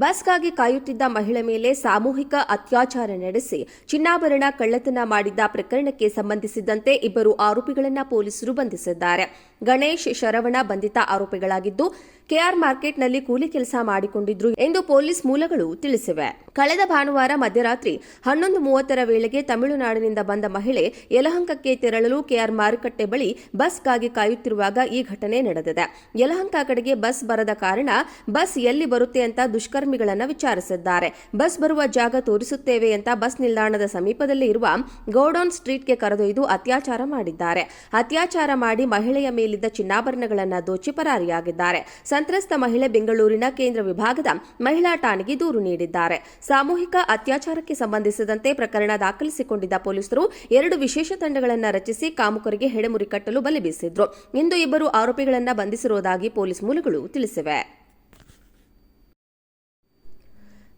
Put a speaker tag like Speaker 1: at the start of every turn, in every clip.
Speaker 1: ಬಸ್ಗಾಗಿ ಕಾಯುತ್ತಿದ್ದ ಮಹಿಳೆ ಮೇಲೆ ಸಾಮೂಹಿಕ ಅತ್ಯಾಚಾರ ನಡೆಸಿ ಚಿನ್ನಾಭರಣ ಕಳ್ಳತನ ಮಾಡಿದ್ದ ಪ್ರಕರಣಕ್ಕೆ ಸಂಬಂಧಿಸಿದಂತೆ ಇಬ್ಬರು ಆರೋಪಿಗಳನ್ನು ಪೊಲೀಸರು ಬಂಧಿಸಿದ್ದಾರೆ. ಗಣೇಶ್ ಶರವಣ ಬಂಧಿತ ಆರೋಪಿಗಳಾಗಿದ್ದು ಕೆಆರ್ ಮಾರ್ಕೆಟ್ನಲ್ಲಿ ಕೂಲಿ ಕೆಲಸ ಮಾಡಿಕೊಂಡಿದ್ರು ಎಂದು ಪೊಲೀಸ್ ಮೂಲಗಳು ತಿಳಿಸಿವೆ. ಕಳೆದ ಭಾನುವಾರ ಮಧ್ಯರಾತ್ರಿ ಹನ್ನೊಂದು ಮೂವತ್ತರ ವೇಳೆಗೆ ತಮಿಳುನಾಡಿನಿಂದ ಬಂದ ಮಹಿಳೆ ಯಲಹಂಕಕ್ಕೆ ತೆರಳಲು ಕೆಆರ್ ಮಾರುಕಟ್ಟೆ ಬಳಿ ಬಸ್ಗಾಗಿ ಕಾಯುತ್ತಿರುವಾಗ ಈ ಘಟನೆ ನಡೆದಿದೆ. ಯಲಹಂಕ ಕಡೆಗೆ ಬಸ್ ಬರದ ಕಾರಣ ಬಸ್ ಎಲ್ಲಿ ಬರುತ್ತೆ ಅಂತ ದುಷ್ಕರ್ಮಿಗಳನ್ನು ವಿಚಾರಿಸಿದ್ದಾರೆ. ಬಸ್ ಬರುವ ಜಾಗ ತೋರಿಸುತ್ತೇವೆ ಅಂತ ಬಸ್ ನಿಲ್ದಾಣದ ಸಮೀಪದಲ್ಲಿ ಇರುವ ಗೋಡೌನ್ ಸ್ಟ್ರೀಟ್ಗೆ ಕರೆದೊಯ್ದು ಅತ್ಯಾಚಾರ ಮಾಡಿದ್ದಾರೆ. ಅತ್ಯಾಚಾರ ಮಾಡಿ ಮಹಿಳೆಯ ಮೇಲಿದ್ದ ಚಿನ್ನಾಭರಣಗಳನ್ನ ದೋಚಿ ಪರಾರಿಯಾಗಿದ್ದಾರೆ. ಸಂತ್ರಸ್ತ ಮಹಿಳೆ ಬೆಂಗಳೂರಿನ ಕೇಂದ್ರ ವಿಭಾಗದ ಮಹಿಳಾ ಠಾಣೆಗೆ ದೂರು ನೀಡಿದ್ದಾರೆ. ಸಾಮೂಹಿಕ ಅತ್ಯಾಚಾರಕ್ಕೆ ಸಂಬಂಧಿಸಿದಂತೆ ಪ್ರಕರಣ ದಾಖಲಿಸಿಕೊಂಡಿದ್ದ ಪೊಲೀಸರು ಎರಡು ವಿಶೇಷ ತಂಡಗಳನ್ನು ರಚಿಸಿ ಕಾಮುಕರಿಗೆ ಹೆಡೆಮುರಿ ಕಟ್ಟಲು ಬಲೆ ಬೀಸಿದ್ರು. ಇಂದು ಇಬ್ಬರು ಆರೋಪಿಗಳನ್ನು ಬಂಧಿಸಿರುವುದಾಗಿ ಪೊಲೀಸ್ ಮೂಲಗಳು ತಿಳಿಸಿವೆ.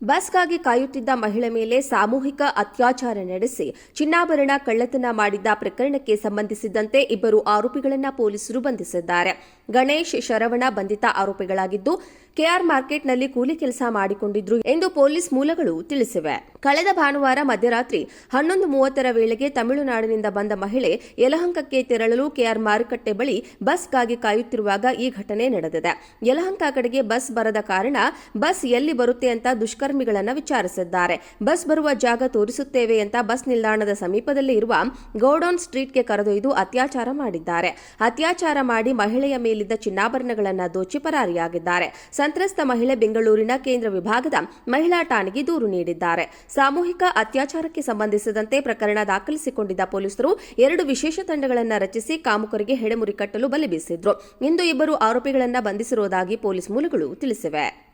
Speaker 1: ಬಸ್ಗಾಗಿ ಕಾಯುತ್ತಿದ್ದ ಮಹಿಳೆ ಮೇಲೆ ಸಾಮೂಹಿಕ ಅತ್ಯಾಚಾರ ನಡೆಸಿ ಚಿನ್ನಾಭರಣ ಕಳ್ಳತನ ಮಾಡಿದ್ದ ಪ್ರಕರಣಕ್ಕೆ ಸಂಬಂಧಿಸಿದಂತೆ ಇಬ್ಬರು ಆರೋಪಿಗಳನ್ನು ಪೊಲೀಸರು ಬಂಧಿಸಿದ್ದಾರೆ. ಗಣೇಶ್ ಶರವಣ ಬಂಧಿತ ಆರೋಪಿಗಳಾಗಿದ್ದು ಕೆಆರ್ ಮಾರ್ಕೆಟ್ನಲ್ಲಿ ಕೂಲಿ ಕೆಲಸ ಮಾಡಿಕೊಂಡಿದ್ರು ಎಂದು ಪೊಲೀಸ್ ಮೂಲಗಳು ತಿಳಿಸಿವೆ. ಕಳೆದ ಭಾನುವಾರ ಮಧ್ಯರಾತ್ರಿ ಹನ್ನೊಂದು ಮೂವತ್ತರ ವೇಳೆಗೆ ತಮಿಳುನಾಡಿನಿಂದ ಬಂದ ಮಹಿಳೆ ಯಲಹಂಕಕ್ಕೆ ತೆರಳಲು ಕೆಆರ್ ಮಾರುಕಟ್ಟೆ ಬಳಿ ಬಸ್ಗಾಗಿ ಕಾಯುತ್ತಿರುವಾಗ ಈ ಘಟನೆ ನಡೆದಿದೆ. ಯಲಹಂಕ ಕಡೆಗೆ ಬಸ್ ಬರದ ಕಾರಣ ಬಸ್ ಎಲ್ಲಿ ಬರುತ್ತೆ ಅಂತ ದುಷ್ಕರ್ಮಿಗಳನ್ನು ವಿಚಾರಿಸಿದ್ದಾರೆ. ಬಸ್ ಬರುವ ಜಾಗ ತೋರಿಸುತ್ತೇವೆ ಅಂತ ಬಸ್ ನಿಲ್ದಾಣದ ಸಮೀಪದಲ್ಲಿ ಇರುವ ಗೌಡೌನ್ ಸ್ಟ್ರೀಟ್ಗೆ ಕರೆದೊಯ್ದು ಅತ್ಯಾಚಾರ ಮಾಡಿದ್ದಾರೆ. ಅತ್ಯಾಚಾರ ಮಾಡಿ ಮಹಿಳೆಯ ಮೇಲಿದ್ದ ಚಿನ್ನಾಭರಣಗಳನ್ನು ದೋಚಿ ಪರಾರಿಯಾಗಿದ್ದಾರೆ. ಸಂತ್ರಸ್ತ ಮಹಿಳೆ ಬೆಂಗಳೂರಿನ ಕೇಂದ್ರ ವಿಭಾಗದ ಮಹಿಳಾ ಠಾಣೆಗೆ ದೂರು ನೀಡಿದ್ದಾರೆ. ಸಾಮೂಹಿಕ ಅತ್ಯಾಚಾರಕ್ಕೆ ಸಂಬಂಧಿಸಿದಂತೆ ಪ್ರಕರಣ ದಾಖಲಿಸಿಕೊಂಡಿದ್ದ ಪೊಲೀಸರು ಎರಡು ವಿಶೇಷ ತಂಡಗಳನ್ನು ರಚಿಸಿ ಕಾಮುಕರಿಗೆ ಹೆಡೆಮುರಿ ಕಟ್ಟಲು ಬಲೆ ಬೀಸಿದ್ರು. ಇಂದು ಇಬ್ಬರು ಆರೋಪಿಗಳನ್ನು ಬಂಧಿಸಿರುವುದಾಗಿ ಪೊಲೀಸ್ ಮೂಲಗಳು ತಿಳಿಸಿವೆ.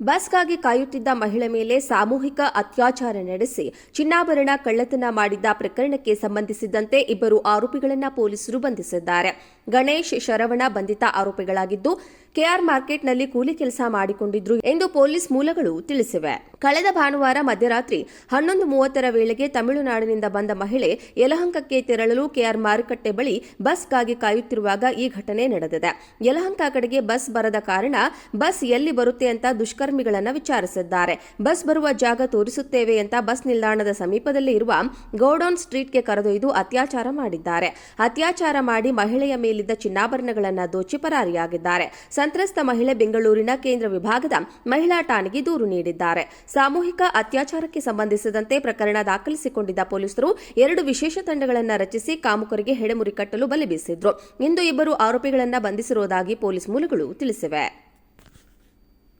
Speaker 1: ಬಸ್ಗಾಗಿ ಕಾಯುತ್ತಿದ್ದ ಮಹಿಳೆ ಮೇಲೆ ಸಾಮೂಹಿಕ ಅತ್ಯಾಚಾರ ನಡೆಸಿ ಚಿನ್ನಾಭರಣ, ಕಳ್ಳತನ ಮಾಡಿದ್ದ ಪ್ರಕರಣಕ್ಕೆ ಸಂಬಂಧಿಸಿದಂತೆ ಇಬ್ಬರು ಆರೋಪಿಗಳನ್ನು ಪೊಲೀಸರು ಬಂಧಿಸಿದ್ದಾರೆ. ಗಣೇಶ್ ಶರವಣ ಬಂಧಿತ ಆರೋಪಿಗಳಾಗಿದ್ದು ಕೆಆರ್ ಮಾರ್ಕೆಟ್ನಲ್ಲಿ ಕೂಲಿ ಕೆಲಸ ಮಾಡಿಕೊಂಡಿದ್ರು ಎಂದು ಪೊಲೀಸ್ ಮೂಲಗಳು ತಿಳಿಸಿವೆ. ಕಳೆದ ಭಾನುವಾರ ಮಧ್ಯರಾತ್ರಿ ಹನ್ನೊಂದು ಮೂವತ್ತರ ವೇಳೆಗೆ ತಮಿಳುನಾಡಿನಿಂದ ಬಂದ ಮಹಿಳೆ ಯಲಹಂಕಕ್ಕೆ ತೆರಳಲು ಕೆಆರ್ ಮಾರುಕಟ್ಟೆ ಬಳಿ ಬಸ್ಗಾಗಿ ಕಾಯುತ್ತಿರುವಾಗ ಈ ಘಟನೆ ನಡೆದಿದೆ. ಯಲಹಂಕ ಕಡೆಗೆ ಬಸ್ ಬರದ ಕಾರಣ ಬಸ್ ಎಲ್ಲಿ ಬರುತ್ತೆ ಅಂತ ದುಷ್ಕರ್ಮಿಗಳನ್ನ ವಿಚಾರಿಸಿದ್ದಾರೆ. ಬಸ್ ಬರುವ ಜಾಗ ತೋರಿಸುತ್ತೇವೆ ಅಂತ ಬಸ್ ನಿಲ್ದಾಣದ ಸಮೀಪದಲ್ಲಿ ಇರುವ ಗೌಡೌನ್ ಸ್ಟ್ರೀಟ್ಗೆ ಕರೆದೊಯ್ದು ಅತ್ಯಾಚಾರ ಮಾಡಿದ್ದಾರೆ. ಅತ್ಯಾಚಾರ ಮಾಡಿ ಮಹಿಳೆಯ ಮೇಲಿದ್ದ ಚಿನ್ನಾಭರಣಗಳನ್ನು ದೋಚಿ ಪರಾರಿಯಾಗಿದ್ದಾರೆ. ಸಂತ್ರಸ್ತ ಮಹಿಳೆ ಬೆಂಗಳೂರಿನ ಕೇಂದ್ರ ವಿಭಾಗದ ಮಹಿಳಾ ಠಾಣೆಗೆ ದೂರು ನೀಡಿದ್ದಾರೆ. ಸಾಮೂಹಿಕ ಅತ್ಯಾಚಾರಕ್ಕೆ ಸಂಬಂಧಿಸಿದಂತೆ ಪ್ರಕರಣ ದಾಖಲಿಸಿಕೊಂಡಿದ್ದ ಪೊಲೀಸರು ಎರಡು ವಿಶೇಷ ತಂಡಗಳನ್ನು ರಚಿಸಿ ಕಾಮುಕರಿಗೆ ಹೆಡೆಮುರಿ ಕಟ್ಟಲು ಬಲೆ ಬೀಸಿದ್ರು. ಇಂದು ಇಬ್ಬರು ಆರೋಪಿಗಳನ್ನು ಬಂಧಿಸಿರುವುದಾಗಿ ಪೊಲೀಸ್ ಮೂಲಗಳು ತಿಳಿಸಿವೆ.